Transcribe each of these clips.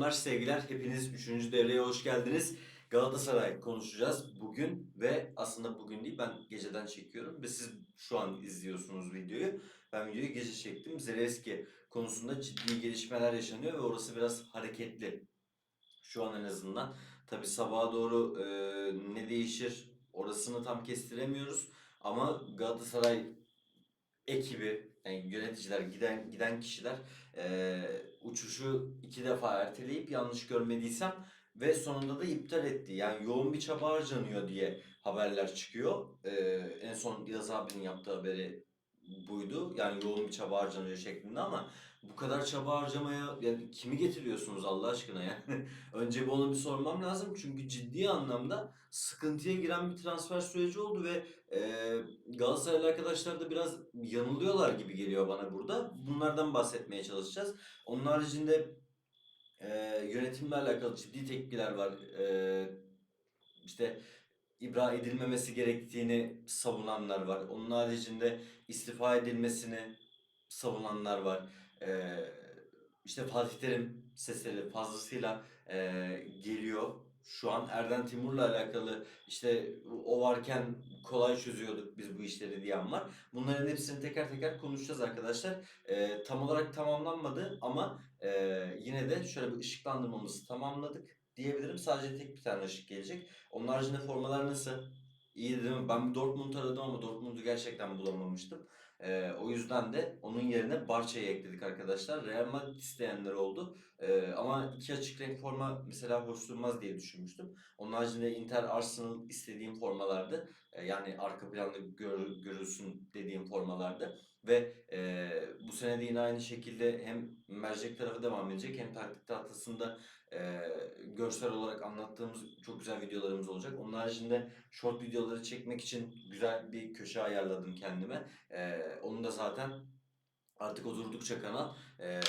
selamlar, sevgiler. Hepiniz 3. devreye hoş geldiniz. Galatasaray konuşacağız bugün ve aslında bugün değil ben geceden çekiyorum ve siz şu an izliyorsunuz videoyu. Ben videoyu gece çektim. Zalewski konusunda ciddi gelişmeler yaşanıyor ve orası biraz hareketli. Şu an en azından. Tabi sabaha doğru e, ne değişir orasını tam kestiremiyoruz. Ama Galatasaray ekibi, yani yöneticiler, giden giden kişiler eee, uçuşu iki defa erteleyip yanlış görmediysem ve sonunda da iptal etti. Yani yoğun bir çaba harcanıyor diye haberler çıkıyor. Eee, en son Yaz abinin yaptığı haberi buydu. Yani yoğun bir çaba harcanıyor şeklinde ama bu kadar çaba harcamaya yani kimi getiriyorsunuz Allah aşkına yani? Önce bir onu bir sormam lazım çünkü ciddi anlamda sıkıntıya giren bir transfer süreci oldu ve eee Galatasaraylı arkadaşlar da biraz yanılıyorlar gibi geliyor bana burada. Bunlardan bahsetmeye çalışacağız. Onun haricinde eee, yönetimle alakalı ciddi tepkiler var. Eee işte ibra edilmemesi gerektiğini savunanlar var. Onun haricinde istifa edilmesini savunanlar var. Eee işte Fatih Terim sesleri fazlasıyla eee, geliyor. Şu an Erden Timur'la alakalı işte o varken kolay çözüyorduk biz bu işleri diyen var. Bunların hepsini teker teker konuşacağız arkadaşlar. Eee, tam olarak tamamlanmadı ama eee, yine de şöyle bir ışıklandırmamızı tamamladık diyebilirim. Sadece tek bir tane ışık gelecek. Onun haricinde formalar nasıl? İyi değil mi? Ben Dortmund aradım ama Dortmund'u gerçekten bulamamıştım. Ee, o yüzden de onun yerine Barça'yı ekledik arkadaşlar. Real Madrid isteyenler oldu. Ee, ama iki açık renk forma mesela hoş durmaz diye düşünmüştüm. Onun haricinde Inter Arsenal istediğim formalardı. Ee, yani arka planda gör, görülsün dediğim formalardı. Ve e, bu sene de yine aynı şekilde hem mercek tarafı devam edecek hem taktik tahtasında e, görsel olarak anlattığımız çok güzel videolarımız olacak. Onun haricinde short videoları çekmek için güzel bir köşe ayarladım kendime. E, onu da zaten artık oturdukça kanal e,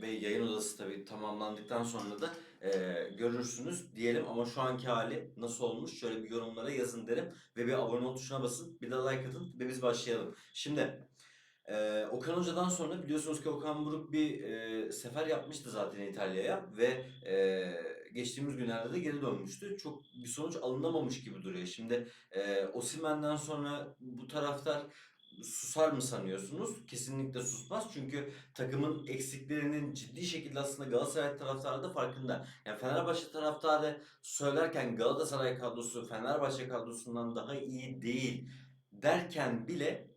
ve yayın odası tabii tamamlandıktan sonra da e, görürsünüz diyelim ama şu anki hali nasıl olmuş şöyle bir yorumlara yazın derim ve bir abone ol tuşuna basın bir de like atın ve biz başlayalım. Şimdi ee, Okan Hoca'dan sonra biliyorsunuz ki Okan Buruk bir e, sefer yapmıştı zaten İtalya'ya ve e, geçtiğimiz günlerde de geri dönmüştü. Çok bir sonuç alınamamış gibi duruyor. Şimdi e, Osimhen'den sonra bu taraftar susar mı sanıyorsunuz? Kesinlikle susmaz. Çünkü takımın eksiklerinin ciddi şekilde aslında Galatasaray taraftarı da farkında. Yani Fenerbahçe taraftarı söylerken Galatasaray kadrosu Fenerbahçe kadrosundan daha iyi değil derken bile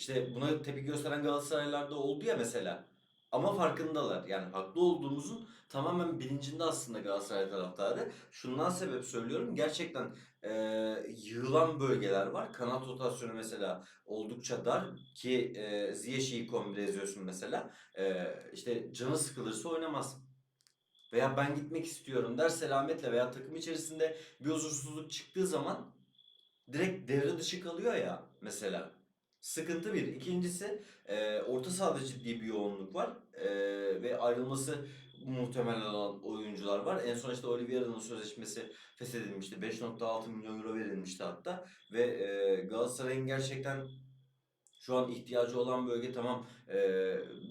işte buna tepki gösteren Galatasaraylılar oldu ya mesela. Ama farkındalar. Yani haklı olduğumuzun tamamen bilincinde aslında Galatasaray taraftarı. Şundan sebep söylüyorum. Gerçekten eee, yığılan bölgeler var. Kanat rotasyonu mesela oldukça dar ki eee Ziyech'i kombine eziyorsun mesela. Eee işte canı sıkılırsa oynamaz. Veya ben gitmek istiyorum der selametle veya takım içerisinde bir huzursuzluk çıktığı zaman direkt devre dışı kalıyor ya mesela. Sıkıntı bir. İkincisi e, orta sahada ciddi bir yoğunluk var E, ve ayrılması muhtemel olan oyuncular var. En son işte Oliveira'nın sözleşmesi feshedilmişti. 5.6 milyon euro verilmişti hatta ve e, Galatasaray'ın gerçekten şu an ihtiyacı olan bölge tamam e,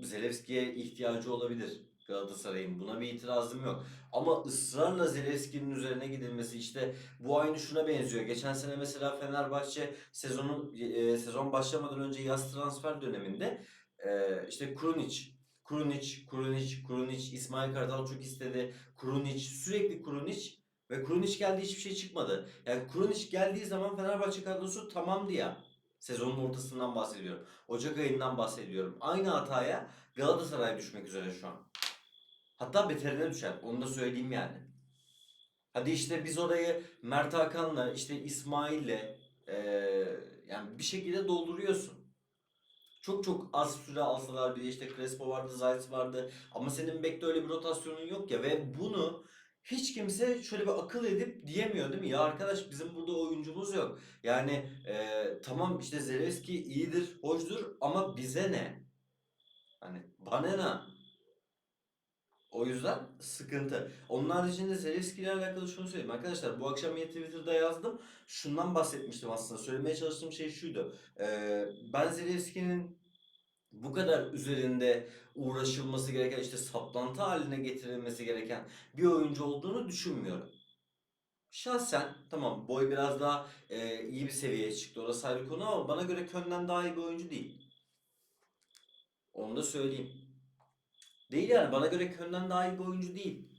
Zelewski'ye ihtiyacı olabilir Galatasaray'ın. Buna bir itirazım yok. Ama ısrarla Zelewski'nin üzerine gidilmesi işte bu aynı şuna benziyor. Geçen sene mesela Fenerbahçe sezonun e, sezon başlamadan önce yaz transfer döneminde e, işte Krunic Krunic, Krunic, Krunic, İsmail Kartal çok istedi. Krunic, sürekli Krunic ve Krunic geldi hiçbir şey çıkmadı. Yani Krunic geldiği zaman Fenerbahçe kadrosu tamamdı ya. Sezonun ortasından bahsediyorum. Ocak ayından bahsediyorum. Aynı hataya Galatasaray düşmek üzere şu an. Hatta beterine düşer. Onu da söyleyeyim yani. Hadi işte biz orayı Mert Hakan'la işte İsmail'le eee, yani bir şekilde dolduruyorsun. Çok çok az süre alsalar bile işte Crespo vardı, Zayt vardı ama senin bekte öyle bir rotasyonun yok ya ve bunu hiç kimse şöyle bir akıl edip diyemiyor değil mi? Ya arkadaş bizim burada oyuncumuz yok. Yani eee, tamam işte Zalewski iyidir, hoşdur ama bize ne? Hani bana ne? O yüzden sıkıntı. Onun haricinde Zelenski ile alakalı şunu söyleyeyim. Arkadaşlar bu akşam yine Twitter'da yazdım. Şundan bahsetmiştim aslında. Söylemeye çalıştığım şey şuydu. Ee, ben Zelenski'nin bu kadar üzerinde uğraşılması gereken işte saplantı haline getirilmesi gereken bir oyuncu olduğunu düşünmüyorum. Şahsen tamam boy biraz daha e, iyi bir seviyeye çıktı orası ayrı konu ama bana göre Köln'den daha iyi bir oyuncu değil. Onu da söyleyeyim. Değil yani bana göre Köln'den daha iyi bir oyuncu değil.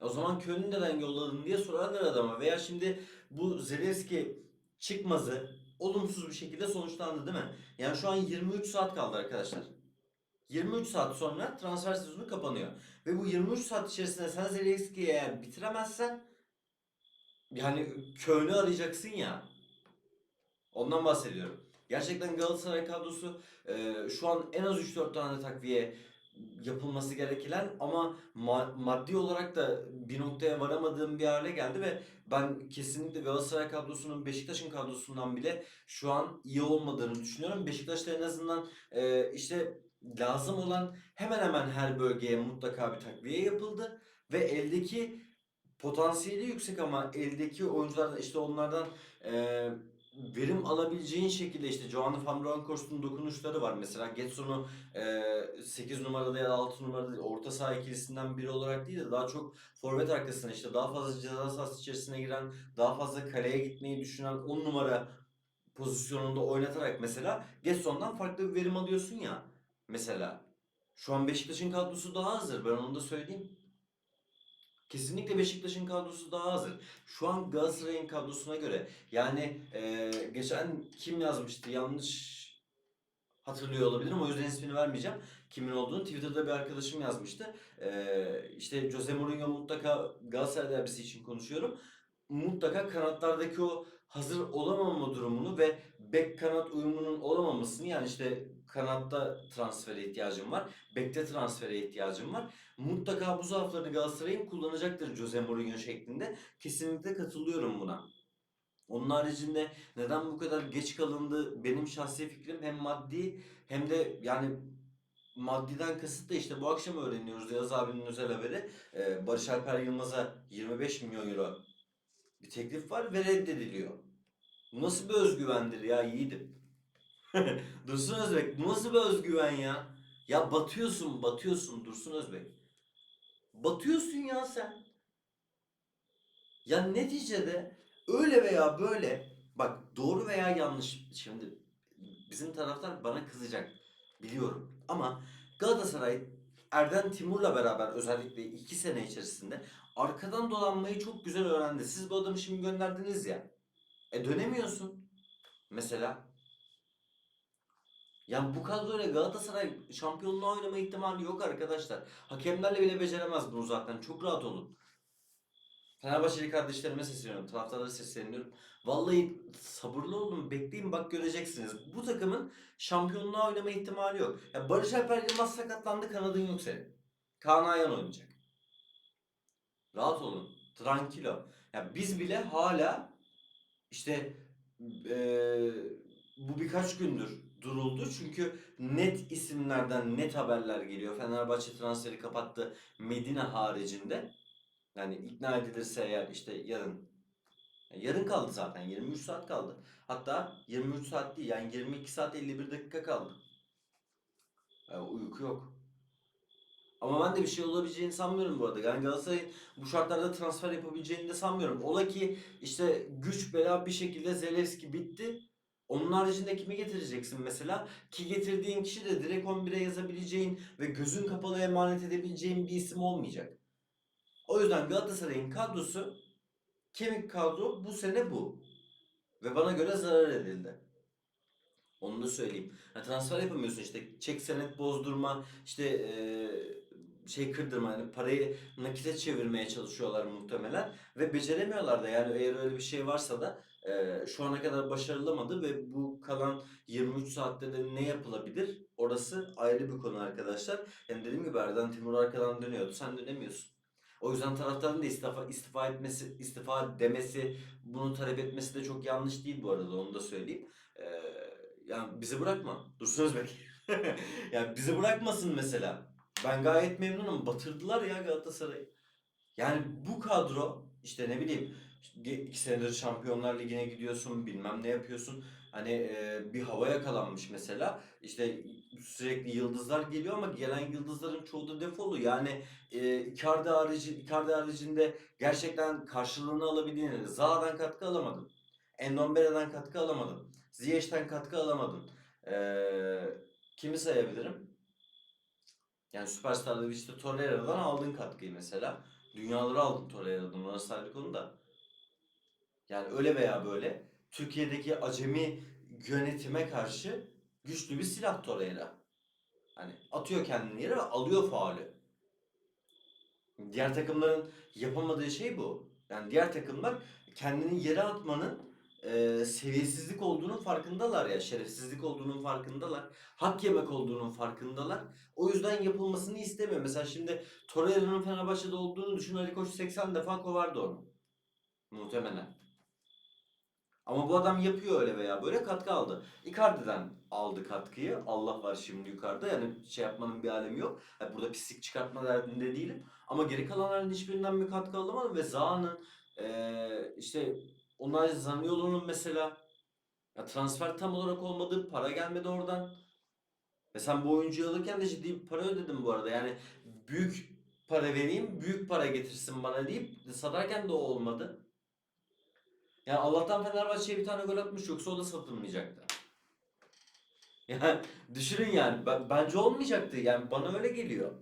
O zaman Köln'ü neden yolladın diye sorarlar adama. Veya şimdi bu Zelewski çıkmazı olumsuz bir şekilde sonuçlandı değil mi? Yani şu an 23 saat kaldı arkadaşlar. 23 saat sonra transfer sezonu kapanıyor. Ve bu 23 saat içerisinde sen Zelewski'yi eğer bitiremezsen yani Köln'ü arayacaksın ya. Ondan bahsediyorum. Gerçekten Galatasaray kadrosu e, şu an en az 3-4 tane takviye yapılması gereken ama ma- maddi olarak da bir noktaya varamadığım bir hale geldi ve ben kesinlikle Galatasaray kadrosunun Beşiktaş'ın kadrosundan bile şu an iyi olmadığını düşünüyorum. Beşiktaş'ta en azından e, işte lazım olan hemen hemen her bölgeye mutlaka bir takviye yapıldı ve eldeki potansiyeli yüksek ama eldeki oyunculardan işte onlardan e, verim alabileceğin şekilde işte Giovanni Van Bronckhorst'un dokunuşları var. Mesela Getson'u e, 8 numarada ya da 6 numarada orta saha ikilisinden biri olarak değil de daha çok forvet arkasına işte daha fazla ceza sahası içerisine giren, daha fazla kaleye gitmeyi düşünen 10 numara pozisyonunda oynatarak mesela Getson'dan farklı bir verim alıyorsun ya mesela. Şu an Beşiktaş'ın kadrosu daha hazır ben onu da söyleyeyim. Kesinlikle Beşiktaş'ın kadrosu daha hazır. Şu an Galatasaray'ın kadrosuna göre yani e, geçen kim yazmıştı yanlış hatırlıyor olabilirim o yüzden ismini vermeyeceğim. Kimin olduğunu Twitter'da bir arkadaşım yazmıştı. E, işte Jose Mourinho mutlaka Galatasaray derbisi için konuşuyorum. Mutlaka kanatlardaki o hazır olamama durumunu ve bek kanat uyumunun olamamasını yani işte kanatta transfere ihtiyacım var. Bekte transfere ihtiyacım var. Mutlaka bu zaaflarını Galatasaray'ın kullanacaktır Jose Mourinho şeklinde. Kesinlikle katılıyorum buna. Onun haricinde neden bu kadar geç kalındı benim şahsi fikrim hem maddi hem de yani maddiden kasıt da işte bu akşam öğreniyoruz Yaz abinin özel haberi. Ee, Barış Alper Yılmaz'a 25 milyon euro bir teklif var ve reddediliyor. Bu nasıl bir özgüvendir ya yiğidim? Dursun Özbek nasıl bir özgüven ya? Ya batıyorsun batıyorsun Dursun Özbek. Batıyorsun ya sen. Ya neticede öyle veya böyle bak doğru veya yanlış şimdi bizim taraftar bana kızacak biliyorum ama Galatasaray Erden Timur'la beraber özellikle iki sene içerisinde arkadan dolanmayı çok güzel öğrendi. Siz bu adamı şimdi gönderdiniz ya. E dönemiyorsun mesela. Yani bu kadroyla Galatasaray şampiyonluğa oynama ihtimali yok arkadaşlar. Hakemlerle bile beceremez bunu zaten. Çok rahat olun. Fenerbahçeli kardeşlerime sesleniyorum. Taraftarlara sesleniyorum. Vallahi sabırlı olun. Bekleyin bak göreceksiniz. Bu takımın şampiyonluğa oynama ihtimali yok. Ya Barış Alper Yılmaz sakatlandı kanadın yok senin. Kaan Ayhan oynayacak. Rahat olun. Tranquilo. Ya biz bile hala işte eee, bu birkaç gündür duruldu. Çünkü net isimlerden net haberler geliyor. Fenerbahçe transferi kapattı Medina haricinde. Yani ikna edilirse eğer işte yarın. Yarın kaldı zaten. 23 saat kaldı. Hatta 23 saat değil yani 22 saat 51 dakika kaldı. Yani uyku yok. Ama ben de bir şey olabileceğini sanmıyorum bu arada. Yani Galatasaray'ın bu şartlarda transfer yapabileceğini de sanmıyorum. Ola ki işte güç bela bir şekilde Zelewski bitti. Onun haricinde kimi getireceksin mesela? Ki getirdiğin kişi de direkt 11'e yazabileceğin ve gözün kapalı emanet edebileceğin bir isim olmayacak. O yüzden Galatasaray'ın kadrosu kemik kadro bu sene bu. Ve bana göre zarar edildi. Onu da söyleyeyim. Ha, transfer yapamıyorsun işte çek senet bozdurma işte eee, şey kırdırma yani parayı nakite çevirmeye çalışıyorlar muhtemelen ve beceremiyorlar da yani eğer öyle bir şey varsa da eee, şu ana kadar başarılamadı ve bu kalan 23 saatte de ne yapılabilir orası ayrı bir konu arkadaşlar. Yani dediğim gibi Erden Timur arkadan dönüyordu sen dönemiyorsun. O yüzden taraftarın da istifa, istifa etmesi, istifa demesi, bunu talep etmesi de çok yanlış değil bu arada onu da söyleyeyim. Ee, yani bizi bırakma. Dursun Özbek. yani bizi bırakmasın mesela. Ben gayet memnunum. Batırdılar ya Galatasaray'ı. Yani bu kadro işte ne bileyim iki senedir Şampiyonlar Ligi'ne gidiyorsun bilmem ne yapıyorsun. Hani e, bir hava yakalanmış mesela. İşte sürekli yıldızlar geliyor ama gelen yıldızların çoğu da defolu. Yani e, Icardi harici, Icardi haricinde gerçekten karşılığını alabildiğin Zaha'dan katkı alamadın. Endombere'den katkı alamadın. Ziyech'ten katkı alamadın. E, kimi sayabilirim? Yani Süperstar'da işte Torreira'dan aldın katkıyı mesela. Dünyaları aldın Torreira'dan orası ayrı konu da. Yani öyle veya böyle Türkiye'deki acemi yönetime karşı güçlü bir silah Torreira. Hani atıyor kendini yere ve alıyor faulü. Diğer takımların yapamadığı şey bu. Yani diğer takımlar kendini yere atmanın e, seviyesizlik olduğunun farkındalar ya. Şerefsizlik olduğunun farkındalar. Hak yemek olduğunun farkındalar. O yüzden yapılmasını istemiyor. Mesela şimdi Torreira'nın Fenerbahçe'de olduğunu düşün. Ali Koç 80 defa kovardı onu. Muhtemelen. Ama bu adam yapıyor öyle veya böyle katkı aldı. Icardi'den aldı katkıyı. Allah var şimdi yukarıda. Yani şey yapmanın bir alemi yok. Yani burada pislik çıkartma derdinde değilim. Ama geri kalanların hiçbirinden bir katkı alamadım. Ve Zaha'nın eee işte Onay Zaniolo'nun mesela ya transfer tam olarak olmadığı para gelmedi oradan. Ve sen bu oyuncuyu alırken de ciddi bir para ödedin bu arada. Yani büyük para vereyim, büyük para getirsin bana deyip satarken de o olmadı. Yani Allah'tan Fenerbahçe'ye bir tane gol atmış yoksa o da satılmayacaktı. Yani düşünün yani ben- bence olmayacaktı yani bana öyle geliyor.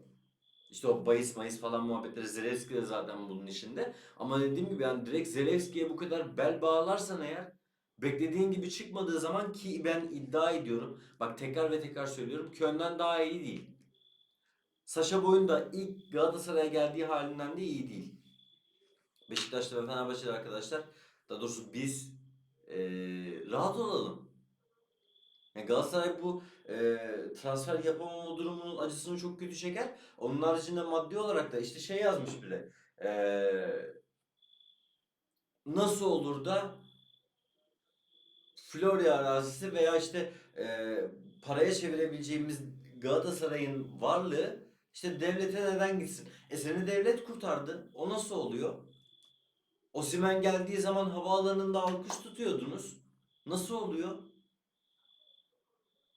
İşte o bahis mayıs falan muhabbetleri Zelevski de zaten bunun içinde. Ama dediğim gibi yani direkt Zelevski'ye bu kadar bel bağlarsan eğer beklediğin gibi çıkmadığı zaman ki ben iddia ediyorum. Bak tekrar ve tekrar söylüyorum. Köln'den daha iyi değil. Saşa Boy'un da ilk Galatasaray'a geldiği halinden de iyi değil. Beşiktaş'ta ve Fenerbahçe'de arkadaşlar daha doğrusu biz eee, rahat olalım. Yani Galatasaray bu eee, transfer yapamama durumunun acısını çok kötü çeker. Onun haricinde maddi olarak da işte şey yazmış bile. Eee, nasıl olur da Florya arazisi veya işte eee, paraya çevirebileceğimiz Galatasaray'ın varlığı işte devlete neden gitsin? E seni devlet kurtardı. O nasıl oluyor? Osimhen geldiği zaman havaalanında alkış tutuyordunuz. Nasıl oluyor?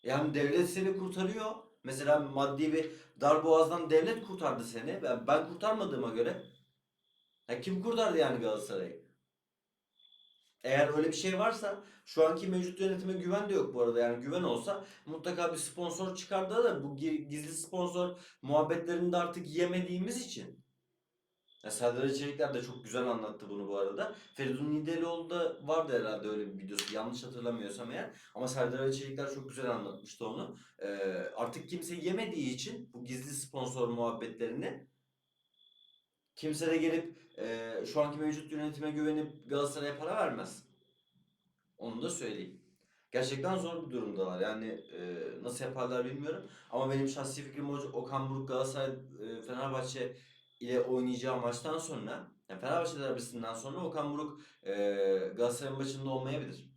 Yani devlet seni kurtarıyor. Mesela maddi bir darboğazdan devlet kurtardı seni. Ben, ben kurtarmadığıma göre. Ya kim kurtardı yani Galatasaray'ı? Eğer öyle bir şey varsa şu anki mevcut yönetime güven de yok bu arada. Yani güven olsa mutlaka bir sponsor çıkardı da bu gi- gizli sponsor muhabbetlerini de artık yemediğimiz için. Ya Serdar Açelikler de çok güzel anlattı bunu bu arada. Feridun Nideloğlu da vardı herhalde öyle bir videosu. Yanlış hatırlamıyorsam eğer. Ama Serdar Açelikler çok güzel anlatmıştı onu. Ee, artık kimse yemediği için bu gizli sponsor muhabbetlerini kimse de gelip e, şu anki mevcut yönetime güvenip Galatasaray'a para vermez. Onu da söyleyeyim. Gerçekten zor bir durumdalar. Yani e, nasıl yaparlar bilmiyorum. Ama benim şahsi fikrim Okan Buruk Galatasaray e, Fenerbahçe ile oynayacağı maçtan sonra yani Fenerbahçe derbisinden sonra Okan Buruk e, Galatasaray maçında olmayabilir.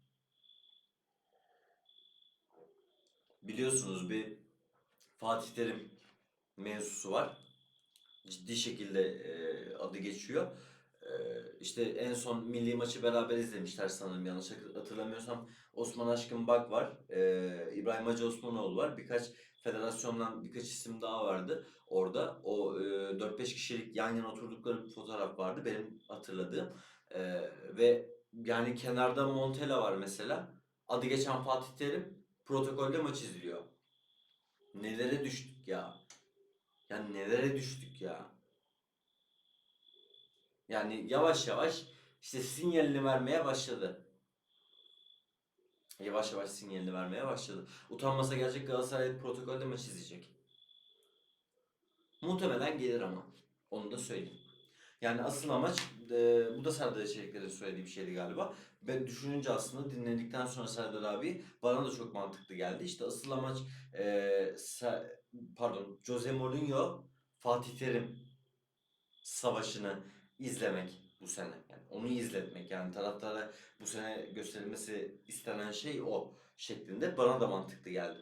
Biliyorsunuz bir Fatih Terim mevzusu var. Ciddi şekilde e, adı geçiyor. E, işte en son milli maçı beraber izlemişler sanırım yanlış hatırlamıyorsam. Osman Aşkın Bak var. E, İbrahim Hacı Osmanoğlu var. Birkaç federasyondan birkaç isim daha vardı orada. O e, 4-5 kişilik yan yana oturdukları bir fotoğraf vardı benim hatırladığım. E, ve yani kenarda Montella var mesela. Adı geçen Fatih Terim protokolde maç izliyor. Nelere düştük ya. Yani nelere düştük ya. Yani yavaş yavaş işte sinyalini vermeye başladı. Yavaş yavaş sinyalini vermeye başladı. Utanmasa gelecek Galatasaray protokolde maç izleyecek. Muhtemelen gelir ama. Onu da söyleyeyim. Yani asıl amaç e, bu da Serdar Çelikler'in söylediği bir şeydi galiba. Ben düşününce aslında dinledikten sonra Serdar abi bana da çok mantıklı geldi. İşte asıl amaç e, Ser- pardon Jose Mourinho Fatih Terim savaşını izlemek bu sene. Onu izletmek yani taraftara bu sene gösterilmesi istenen şey o şeklinde bana da mantıklı geldi.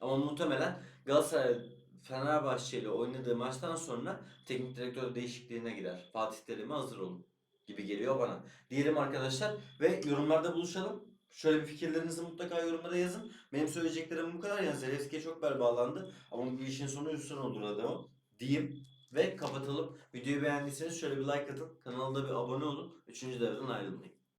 Ama muhtemelen Galatasaray Fenerbahçe ile oynadığı maçtan sonra teknik direktör değişikliğine gider. Fatih Terim'e hazır olun gibi geliyor bana. Diyelim arkadaşlar ve yorumlarda buluşalım. Şöyle bir fikirlerinizi mutlaka yorumlara yazın. Benim söyleyeceklerim bu kadar. Yani Zelevski'ye çok bel. Ama bu işin sonu üstün olur adamı. Diyeyim. Ve kapatalım. Videoyu beğendiyseniz şöyle bir like atın. Kanalda bir abone olun. Üçüncü devreden ayrılmayın.